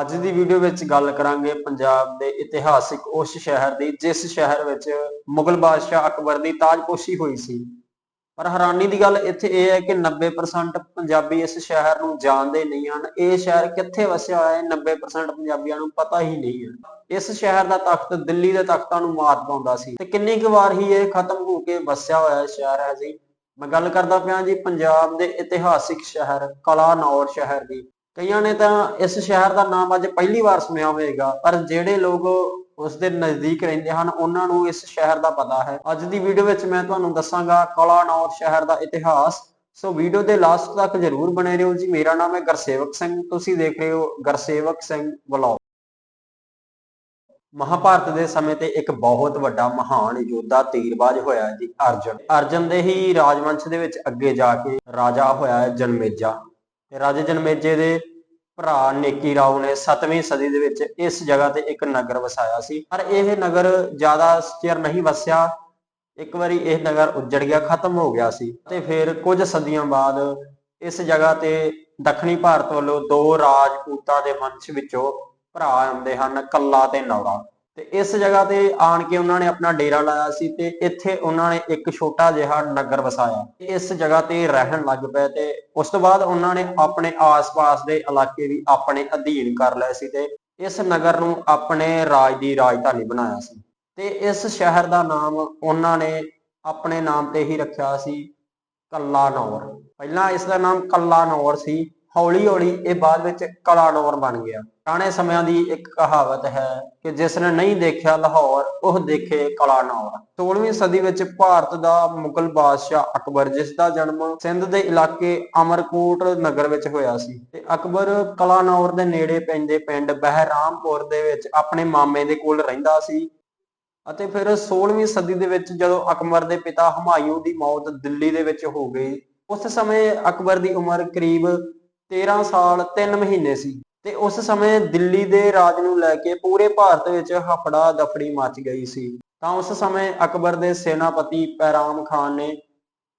ਅੱਜ ਦੀ ਵੀਡੀਓ ਵਿੱਚ ਗੱਲ ਕਰਾਂਗੇ ਪੰਜਾਬ ਦੇ ਇਤਿਹਾਸਿਕ ਉਸ ਸ਼ਹਿਰ ਦੀ, ਜਿਸ ਸ਼ਹਿਰ ਵਿੱਚ ਮੁਗਲ ਬਾਦਸ਼ਾਹ ਅਕਬਰ ਦੀ ਤਾਜਪੋਸ਼ੀ ਹੋਈ ਸੀ। ਪਰ ਹੈਰਾਨੀ ਦੀ ਗੱਲ ਇੱਥੇ ਇਹ ਹੈ ਕਿ 90% ਪੰਜਾਬੀ ਇਸ ਸ਼ਹਿਰ ਨੂੰ ਜਾਣਦੇ ਨਹੀਂ ਹਨ। ਇਹ ਸ਼ਹਿਰ ਕਿੱਥੇ ਵਸਿਆ ਹੋਇਆ ਹੈ 90% ਪੰਜਾਬੀਆਂ ਨੂੰ ਪਤਾ ਹੀ ਨਹੀਂ ਹੈ। ਇਸ ਸ਼ਹਿਰ ਦਾ ਤਖਤ ਦਿੱਲੀ ਦੇ ਤਖਤਾਂ ਨੂੰ ਮਾਤ ਪਾਉਂਦਾ ਸੀ। ਤੇ ਕਿੰਨੀ ਕੁ ਵਾਰ ਹੀ ਇਹ ਖਤਮ ਹੋ ਕੇ ਵਸਿਆ ਹੋਇਆ ਸ਼ਹਿਰ ਹੈ ਜੀ? ਮੈਂ ਗੱਲ ਕਰਦਾ ਪਿਆ ਜੀ ਪੰਜਾਬ ਦੇ ਇਤਿਹਾਸਿਕ ਸ਼ਹਿਰ, ਕਲਾਨੌਰ ਸ਼ਹਿਰ ਦੀ। ਕਈਆਂ ਨੇ ਤਾਂ ਇਸ ਸ਼ਹਿਰ ਦਾ ਨਾਮ ਅੱਜ ਪਹਿਲੀ ਵਾਰ ਸੁਣਿਆ ਹੋਵੇਗਾ, ਪਰ ਜਿਹੜੇ ਲੋਕ ਉਸ ਦੇ ਨਜ਼ਦੀਕ ਰਹਿੰਦੇ ਹਨ, ਉਹਨਾਂ ਨੂੰ ਇਸ ਸ਼ਹਿਰ ਦਾ ਪਤਾ ਹੈ। ਅੱਜ ਦੀ ਵੀਡੀਓ ਵਿੱਚ ਮੈਂ ਤੁਹਾਨੂੰ ਦੱਸਾਂਗਾ ਕਲਾਨੌਰ ਸ਼ਹਿਰ ਦਾ ਇਤਿਹਾਸ। ਸੋ ਵੀਡੀਓ ਦੇ ਲਾਸਟ ਤੱਕ ਜਰੂਰ ਬਣੇ ਰਹੋ ਜੀ। ਮੇਰਾ ਨਾਮ ਹੈ ਗਰਸੇਵਕ ਸਿੰਘ। ਤੁਸੀਂ ਦੇਖ ਰਹੇ ਹੋ ਗਰਸੇਵਕ ਸਿੰਘ ਵਲੌਗ। ਮਹਾਭਾਰਤ ਦੇ ਸਮੇਂ ਤੇ ਇੱਕ ਬਹੁਤ ਵੱਡਾ ਮਹਾਨ ਯੋਧਾ ਤੀਰਬਾਜ਼ ਹੋਇਆ ਜੀ, ਅਰਜਨ। ਅਰਜਨ ਦੇ ਹੀ ਰਾਜਵੰਸ਼ ਦੇ ਵਿੱਚ ਅੱਗੇ ਜਾ ਕੇ ਰਾਜਾ ਹੋਇਆ ਹੈ ਜਨਮੇਜਾ। ਤੇ ਰਾਜੇ ਜਨਮੇਜੇ ਦੇ ਭਰਾ ਨੇਕੀ ਰਾਓ ਨੇ 7ਵੀਂ ਸਦੀ ਦੇ ਵਿੱਚ ਇਸ ਜਗ੍ਹਾ ਤੇ ਇੱਕ ਨਗਰ ਵਸਾਇਆ ਸੀ। ਪਰ ਇਹ ਨਗਰ ਜ਼ਿਆਦਾ ਚਿਰ ਨਹੀਂ ਵਸਿਆ। ਇੱਕ ਵਾਰੀ ਇਹ ਨਗਰ ਉੱਜੜ ਗਿਆ, ਖਤਮ ਹੋ ਗਿਆ ਸੀ ਤੇ ਫਿਰ ਕੁਝ ਸਦੀਆਂ ਬਾਅਦ ਇਸ ਜਗ੍ਹਾ ਤੇ ਦੱਖਣੀ ਭਾਰਤ ਵੱਲੋਂ ਦੋ ਰਾਜਪੂਤਾਂ ਦੇ ਵੰਸ਼ ਵਿੱਚੋਂ ਭਰਾ ਆਉਂਦੇ ਹਨ, ਕੱਲਾ ਤੇ ਨੌਰਾ। ਤੇ ਇਸ ਜਗ੍ਹਾ ਤੇ ਆਣ ਕੇ ਉਹਨਾਂ ਨੇ ਆਪਣਾ ਡੇਰਾ ਲਾਇਆ ਸੀ ਤੇ ਇੱਥੇ ਉਹਨਾਂ ਨੇ ਇੱਕ ਛੋਟਾ ਜਿਹਾ ਨਗਰ ਵਸਾਇਆ। ਇਸ ਜਗ੍ਹਾ ਤੇ ਰਹਿਣ ਲੱਗ ਪਏ ਤੇ ਉਸ ਤੋਂ ਬਾਅਦ ਉਹਨਾਂ ਨੇ ਆਪਣੇ ਆਸ-ਪਾਸ ਦੇ ਇਲਾਕੇ ਵੀ ਆਪਣੇ ਅਧੀਨ ਕਰ ਲਏ ਸੀ ਤੇ ਇਸ ਨਗਰ ਨੂੰ ਆਪਣੇ ਰਾਜ ਦੀ ਰਾਜਧਾਨੀ ਬਣਾਇਆ ਸੀ। ਤੇ ਇਸ ਸ਼ਹਿਰ ਦਾ ਨਾਮ ਉਹਨਾਂ ਨੇ ਆਪਣੇ ਨਾਮ ਤੇ ਹੀ ਰੱਖਿਆ ਸੀ ਕੱਲਾਨੌਰ ਪਹਿਲਾਂ ਇਸ ਦਾ ਨਾਮ ਕੱਲਾਨੌਰ ਸੀ ਹੌਲੀ ਹੌਲੀ ਇਹ ਬਾਅਦ ਵਿੱਚ ਕਲਾਨੌਰ ਬਣ ਗਿਆ। ਪੁਰਾਣੇ ਸਮਿਆਂ ਦੀ ਇੱਕ ਕਹਾਵਤ ਹੈ ਕਿ ਜਿਸ ਨੇ ਨਹੀਂ ਦੇਖਿਆ ਲਾਹੌਰ, ਉਹ ਦੇਖੇ ਕਲਾਨੌਰ 16ਵੀਂ ਸਦੀ ਵਿੱਚ ਭਾਰਤ ਦਾ ਮੁਗਲ ਬਾਦਸ਼ਾਹ ਅਕਬਰ, ਜਿਸ ਦਾ ਜਨਮ ਸਿੰਧ ਦੇ ਇਲਾਕੇ ਅਮਰਕੋਟ ਨਗਰ ਵਿੱਚ ਹੋਇਆ ਸੀ। ਤੇ ਅਕਬਰ ਕਲਾਨੌਰ ਦੇ ਨੇੜੇ ਪੈਂਦੇ ਪਿੰਡ ਬਹਿਰਾਮਪੁਰ ਦੇ ਵਿੱਚ ਆਪਣੇ ਮਾਮੇ ਦੇ ਕੋਲ ਰਹਿੰਦਾ ਸੀ ਅਤੇ ਫਿਰ 16ਵੀਂ ਸਦੀ ਦੇ ਵਿੱਚ ਜਦੋਂ ਅਕਬਰ ਦੇ ਪਿਤਾ ਹਮਾਯੂ ਦੀ ਮੌਤ ਦਿੱਲੀ ਦੇ ਵਿੱਚ ਹੋ ਗਈ, ਉਸ ਸਮੇਂ ਅਕਬਰ ਦੀ ਉਮਰ ਕਰੀਬ 13 ਸਾਲ 3 ਮਹੀਨੇ ਸੀ। ਤੇ ਉਸ ਸਮੇਂ ਦਿੱਲੀ ਦੇ ਰਾਜ ਨੂੰ ਲੈ ਕੇ ਪੂਰੇ ਭਾਰਤ ਵਿੱਚ ਹਫੜਾ ਦਫੜੀ ਮਚ ਗਈ ਸੀ। ਤਾਂ ਉਸ ਸਮੇਂ ਅਕਬਰ ਦੇ ਸੈਨਾਪਤੀ ਪੈਰਾਮ ਖਾਨ ਨੇ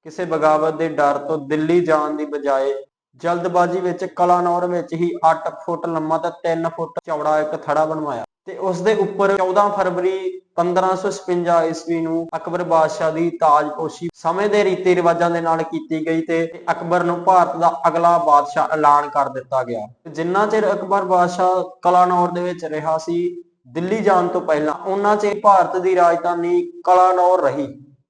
ਕਿਸੇ ਬਗਾਵਤ ਦੇ ਡਰ ਤੋਂ ਦਿੱਲੀ ਜਾਣ ਦੀ ਬਜਾਏ ਜਲਦਬਾਜ਼ੀ ਵਿੱਚ ਕਲਾਨੌਰ ਵਿੱਚ ਹੀ 8 ਫੁੱਟ ਲੰਮਾ ਤੇ 3 ਫੁੱਟ ਚੌੜਾ ਇੱਕ ਥੜਾ ਬਣਵਾਇਆ। ਤੇ ਉਸ ਦੇ ਉੱਪਰ 14 ਫਰਵਰੀ 1556 ਈਸਵੀ ਨੂੰ ਅਕਬਰ ਬਾਦਸ਼ਾਹ ਦੀ ਤਾਜਪੋਸ਼ੀ ਸਮੇਂ ਦੇ ਰੀਤੀ ਰਿਵਾਜਾਂ ਦੇ ਨਾਲ ਕੀਤੀ ਗਈ ਤੇ ਅਕਬਰ ਨੂੰ ਭਾਰਤ ਦਾ ਅਗਲਾ ਬਾਦਸ਼ਾਹ ਐਲਾਨ ਕਰ ਦਿੱਤਾ ਗਿਆ। ਜਿੰਨਾ ਚਿਰ ਅਕਬਰ ਬਾਦਸ਼ਾਹ ਕਲਾਨੌਰ ਦੇ ਵਿੱਚ ਰਿਹਾ ਸੀ, ਦਿੱਲੀ ਜਾਣ ਤੋਂ ਪਹਿਲਾਂ ਉਹਨਾਂ ਚਿਰ ਭਾਰਤ ਦੀ ਰਾਜਧਾਨੀ ਕਲਾਨੌਰ ਰਹੀ।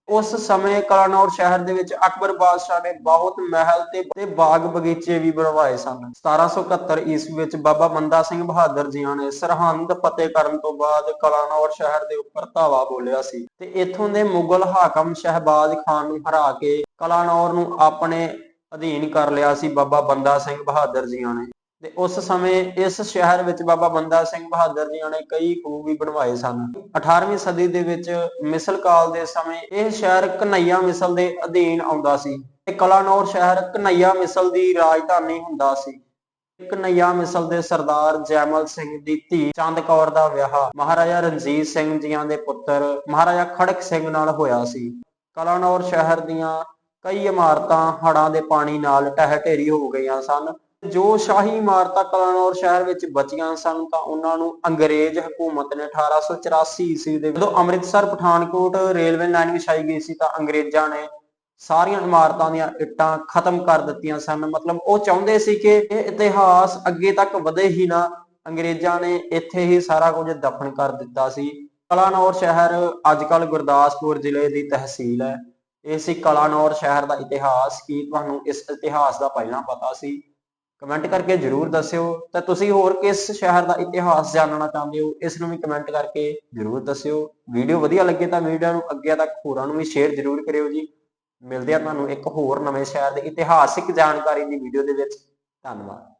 ਉਸ ਸਮੇਂ ਕਲਾਨੌਰ ਸ਼ਹਿਰ ਦੇ ਵਿੱਚ ਅਕਬਰ ਬਾਦਸ਼ਾਹ ਨੇ ਬਹੁਤ ਮਹਿਲ ਤੇ ਬਾਗ ਬਗੀਚੇ ਵੀ ਬਣਵਾਏ ਸਨ। 1771 ਈਸਵੀ ਵਿੱਚ ਬਾਬਾ ਬੰਦਾ ਸਿੰਘ ਬਹਾਦਰ ਜੀਆਂ ਨੇ ਸਰਹੰਦ ਫਤਿਹ ਕਰਨ ਤੋਂ ਬਾਅਦ ਕਲਾਨੌਰ ਸ਼ਹਿਰ ਦੇ ਉੱਪਰ ਧਾਵਾ ਬੋਲਿਆ ਸੀ ਤੇ ਇੱਥੋਂ ਦੇ ਮੁਗਲ ਹਾਕਮ ਸ਼ਹਿਬਾਜ਼ ਖਾਨ ਨੂੰ ਹਰਾ ਕੇ ਕਲਾਨੌਰ ਨੂੰ ਆਪਣੇ ਅਧੀਨ ਕਰ ਲਿਆ ਸੀ ਬਾਬਾ ਬੰਦਾ ਸਿੰਘ ਬਹਾਦਰ ਜੀਆਂ ਨੇ। ਤੇ ਉਸ ਸਮੇਂ ਇਸ ਸ਼ਹਿਰ ਵਿੱਚ ਬਾਬਾ ਬੰਦਾ ਸਿੰਘ ਬਹਾਦਰ ਜੀਆਂ ਨੇ ਕਈ ਖੂਹ ਵੀ ਬਣਵਾਏ ਸਨ। 18ਵੀਂ ਸਦੀ ਦੇ ਵਿੱਚ ਮਿਸਲ ਕਾਲ ਦੇ ਸਮੇਂ ਇਹ ਸ਼ਹਿਰ ਕਨਈਆ ਮਿਸਲ ਦੇ ਅਧੀਨ ਆਉਂਦਾ ਸੀ ਤੇ ਕਲਾਨੌਰ ਸ਼ਹਿਰ ਕਨਈਆ ਮਿਸਲ ਦੀ ਰਾਜਧਾਨੀ ਹੁੰਦਾ ਸੀ। ਕਨਈਆ ਮਿਸਲ ਦੇ ਸਰਦਾਰ ਜੈਮਲ ਸਿੰਘ ਦੀ ਧੀ ਚੰਦ ਕੌਰ ਦਾ ਵਿਆਹ ਮਹਾਰਾਜਾ ਰਣਜੀਤ ਸਿੰਘ ਜੀਆਂ ਦੇ ਪੁੱਤਰ ਮਹਾਰਾਜਾ ਖੜਕ ਸਿੰਘ ਨਾਲ ਹੋਇਆ ਸੀ। ਕਲਾਨੌਰ ਸ਼ਹਿਰ ਦੀਆਂ ਕਈ ਇਮਾਰਤਾਂ ਹੜਾਂ ਦੇ ਪਾਣੀ ਨਾਲ ਢਹਿ ਢੇਰੀ ਹੋ ਗਈਆਂ ਸਨ। ਜੋ ਸ਼ਾਹੀ ਇਮਾਰਤਾਂ ਕਲਾਨੌਰ ਸ਼ਹਿਰ ਵਿੱਚ ਬਚੀਆਂ ਸਨ, ਤਾਂ ਉਹਨਾਂ ਨੂੰ ਅੰਗਰੇਜ਼ ਹਕੂਮਤ ਨੇ 1884 ਈਸਵੀ ਦੇ ਜਦੋਂ ਅੰਮ੍ਰਿਤਸਰ, ਪਠਾਨਕੋਟ ਰੇਲਵੇ ਲਾਈਨ ਵਿਛਾਈ ਗਈ ਸੀ, ਤਾਂ ਅੰਗਰੇਜ਼ਾਂ ਨੇ ਸਾਰੀਆਂ ਇਮਾਰਤਾਂ ਦੀਆਂ ਇੱਟਾਂ ਖਤਮ ਕਰ ਦਿੱਤੀਆਂ ਸਨ। ਮਤਲਬ ਉਹ ਚਾਹੁੰਦੇ ਸੀ ਕਿ ਇਹ ਇਤਿਹਾਸ ਅੱਗੇ ਤੱਕ ਵਧੇ ਹੀ ਨਾ, ਅੰਗਰੇਜ਼ਾਂ ਨੇ ਇੱਥੇ ਹੀ ਸਾਰਾ ਕੁਝ ਦਫਨ ਕਰ ਦਿੱਤਾ ਸੀ। ਕਲਾਨੌਰ ਸ਼ਹਿਰ ਅੱਜਕੱਲ ਗੁਰਦਾਸਪੁਰ ਜ਼ਿਲ੍ਹੇ ਦੀ ਤਹਿਸੀਲ ਹੈ। ਇਹ ਸੀ ਕਲਾਨੌਰ ਸ਼ਹਿਰ ਦਾ ਇਤਿਹਾਸ। ਕੀ ਤੁਹਾਨੂੰ ਇਸ ਇਤਿਹਾਸ ਦਾ ਪਹਿਲਾਂ ਪਤਾ ਸੀ? ਕਮੈਂਟ ਕਰਕੇ ਜਰੂਰ ਦੱਸਿਓ। ਤਾਂ ਤੁਸੀਂ ਹੋਰ ਕਿਸ ਸ਼ਹਿਰ ਦਾ ਇਤਿਹਾਸ ਜਾਣਨਾ ਚਾਹੁੰਦੇ ਹੋ, ਇਸ ਨੂੰ ਵੀ ਕਮੈਂਟ ਕਰਕੇ ਜਰੂਰ ਦੱਸਿਓ। ਵੀਡੀਓ ਵਧੀਆ ਲੱਗੇ ਤਾਂ ਵੀਡੀਓ ਨੂੰ ਅੱਗੇ ਤੱਕ ਹੋਰਾਂ ਨੂੰ ਵੀ ਸ਼ੇਅਰ ਜਰੂਰ ਕਰਿਓ ਜੀ। ਮਿਲਦੇ ਆ ਤੁਹਾਨੂੰ ਇੱਕ ਹੋਰ ਨਵੇਂ ਸ਼ਹਿਰ ਦੇ ਇਤਿਹਾਸਿਕ ਜਾਣਕਾਰੀ ਦੀ ਵੀਡੀਓ ਦੇ ਵਿੱਚ। ਧੰਨਵਾਦ।